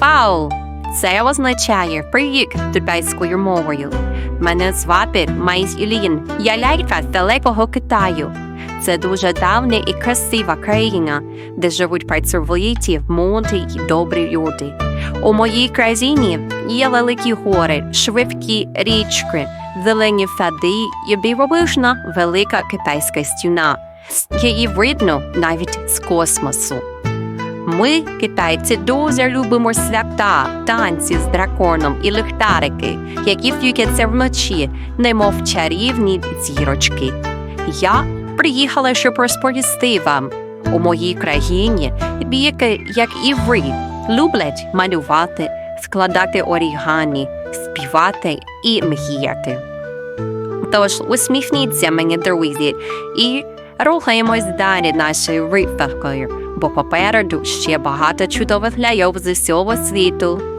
Паул. Це означає привіт тибетською мовою. Мене звати Майс Ілін. Я лялька з далекого Китаю. Це дуже давня і красива країна, де живуть працьовиті, мудрі і добрі люди. У моїй країні є великі гори, швидкі річки, зелені сади і дивовижна велика китайська стіна. Її видно навіть з космосу. Ми, китайці, дуже любимо свята, танці з драконом і ліхтарики, які світяться вночі, немов чарівні зірочки. Я приїхала, щоб розповісти вам у моїй країні, які, як і ви, люблять малювати, складати орігамі, співати і мріяти. Тож усміхніться мені, друзі, і рухаємось далі нашою виставкою, бо попереду ще багато чудових ляйов з усього світу.